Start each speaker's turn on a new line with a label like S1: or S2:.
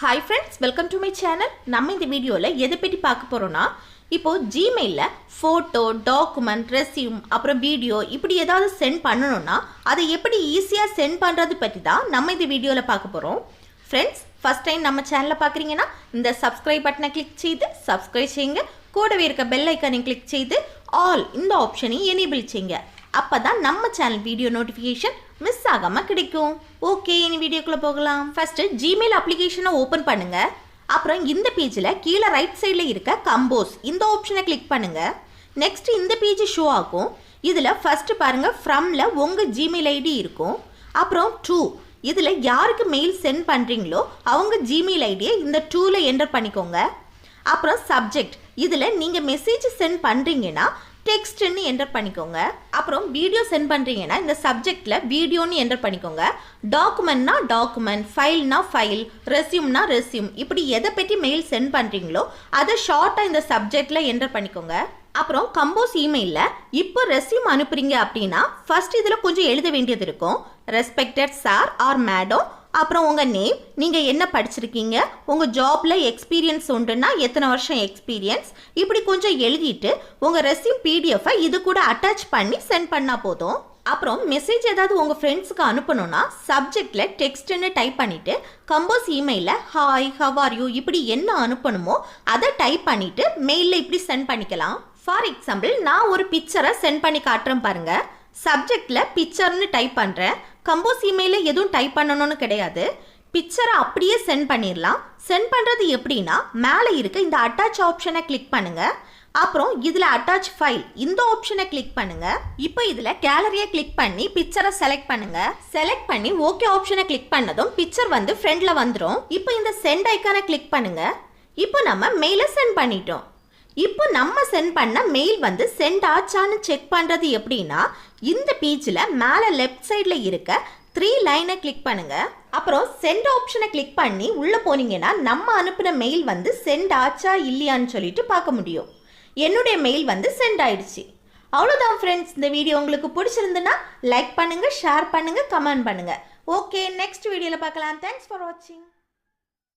S1: Hi friends welcome to my channel நம்ம இந்த வீடியோவில் எதை பற்றி பார்க்க போகிறோன்னா இப்போது ஜிமெயிலில் ஃபோட்டோ டாக்குமெண்ட் ரெஸ்யூம் அப்புறம் வீடியோ இப்படி ஏதாவது சென்ட் பண்ணணும்னா அதை எப்படி ஈஸியாக சென்ட் பண்ணுறது பற்றி தான் நம்ம இந்த வீடியோவில் பார்க்க போகிறோம் ஃப்ரெண்ட்ஸ் ஃபஸ்ட் டைம் நம்ம சேனலை பார்க்குறீங்கன்னா இந்த சப்ஸ்கிரைப் பட்டனை கிளிக் செய்து சப்ஸ்கிரைப் செய்யுங்க. கூடவே இருக்க பெல் ஐக்கானை கிளிக் செய்து ஆல் இந்த ஆப்ஷனையும் எனேபிள் செய்யுங்க. அப்போ தான் நம்ம சேனல் வீடியோ நோட்டிஃபிகேஷன் மிஸ் ஆகாமல் கிடைக்கும். ஓகே இனி வீடியோக்குள்ளே போகலாம். ஃபஸ்ட்டு ஜிமெயில் அப்ளிகேஷனை ஓப்பன் பண்ணுங்கள் அப்புறம் இந்த பேஜில் கீழே ரைட் சைடில் இருக்க கம்போஸ் இந்த ஆப்ஷனை கிளிக் பண்ணுங்கள் நெக்ஸ்ட் இந்த பேஜ் ஷோ ஆகும். இதில் ஃபஸ்ட்டு பாருங்கள் ஃப்ரம்ல உங்கள் ஜிமெயில் ஐடி இருக்கும். அப்புறம் டூ இதில் யாருக்கு மெயில் சென்ட் பண்ணுறீங்களோ அவங்க ஜிமெயில் ஐடியை இந்த டூவில் என்டர் பண்ணிக்கோங்க. அப்புறம் சப்ஜெக்ட் இதில் நீங்கள் மெசேஜ் சென்ட் பண்ணுறீங்கன்னா டெக்ஸ்ட்னு என்டர் பண்ணிக்கோங்க. அப்புறம் வீடியோ சென்ட் பண்ணுறீங்கன்னா இந்த சப்ஜெக்டில் வீடியோன்னு என்டர் பண்ணிக்கோங்க. டாக்குமெண்ட்னா டாக்குமெண்ட் ஃபைல்னா ஃபைல் ரெசியூம்னா ரெஸ்யூம் இப்படி எதை பற்றி மெயில் சென்ட் பண்ணுறீங்களோ அதை ஷார்ட்டாக இந்த சப்ஜெக்டில் என்டர் பண்ணிக்கோங்க. அப்புறம் கம்போஸ் இமெயிலில் இப்போ ரெஸ்யூம் அனுப்புறீங்க அப்படின்னா ஃபர்ஸ்ட் இதில் கொஞ்சம் எழுத வேண்டியது இருக்கும். ரெஸ்பெக்டட் சார் ஆர் மேடம் அப்புறம் உங்கள் நேம் நீங்கள் என்ன படிச்சிருக்கீங்க உங்கள் ஜாப்பில் எக்ஸ்பீரியன்ஸ் உண்டுன்னா எத்தனை வருஷம் எக்ஸ்பீரியன்ஸ் இப்படி கொஞ்சம் எழுதிட்டு உங்கள் ரெஸ்யூம் பிடிஎஃபை இது கூட அட்டாச் பண்ணி சென்ட் பண்ணால் போதும். அப்புறம் மெசேஜ் ஏதாவது உங்கள் ஃப்ரெண்ட்ஸுக்கு அனுப்பணும்னா சப்ஜெக்டில் டெக்ஸ்ட்னு டைப் பண்ணிவிட்டு கம்போஸ் இமெயிலில் ஹாய் ஹவ் ஆர் யூ இப்படி என்ன அனுப்பணுமோ அதை டைப் பண்ணிவிட்டு மெயிலில் இப்படி சென்ட் பண்ணிக்கலாம். ஃபார் எக்ஸாம்பிள் நான் ஒரு பிக்சரை சென்ட் பண்ணி காட்டுறேன் பாருங்கள் சப்ஜெக்டில் பிக்சர்னு டைப் பண்ணுறேன் கம்போஸ் இமெயிலில் எதுவும் டைப் பண்ணணும்னு கிடையாது. பிக்சரை அப்படியே சென்ட் பண்ணிடலாம் சென்ட் பண்ணுறது எப்படின்னா மேலே இருக்க இந்த அட்டாச் ஆப்ஷனை கிளிக் பண்ணுங்கள் அப்புறம் இதில் அட்டாச் ஃபைல் இந்த ஆப்ஷனை கிளிக் பண்ணுங்கள் இப்போ இதில் கேலரியை கிளிக் பண்ணி பிக்சரை செலக்ட் பண்ணுங்கள் செலக்ட் பண்ணி ஓகே ஆப்ஷனை கிளிக் பண்ணதும் பிக்சர் வந்து ஃப்ரெண்டில் வந்துடும் இப்போ இந்த சென்ட் ஐக்கானை கிளிக் பண்ணுங்கள் இப்போ நம்ம மெயிலை சென்ட் பண்ணிட்டோம். இப்போ நம்ம சென்ட் பண்ண மெயில் வந்து சென்ட் ஆச்சான்னு செக் பண்ணுறது எப்படின்னா இந்த பேஜில் மேலே லெஃப்ட் சைடில் இருக்க த்ரீ லைனை கிளிக் பண்ணுங்க. அப்புறம் சென்ட் ஆப்ஷனை கிளிக் பண்ணி உள்ளே போனீங்கன்னா நம்ம அனுப்பின மெயில் வந்து சென்ட் ஆச்சா இல்லையான்னு சொல்லிட்டு பார்க்க முடியும். என்னுடைய மெயில் வந்து சென்ட் ஆயிடுச்சு. அவ்வளோதான் ஃப்ரெண்ட்ஸ் இந்த வீடியோ உங்களுக்கு பிடிச்சிருந்துன்னா லைக் பண்ணுங்கள் ஷேர் பண்ணுங்கள் கமெண்ட் பண்ணுங்கள் ஓகே நெக்ஸ்ட் வீடியோவில் பார்க்கலாம். தேங்க்ஸ் ஃபார் வாட்சிங்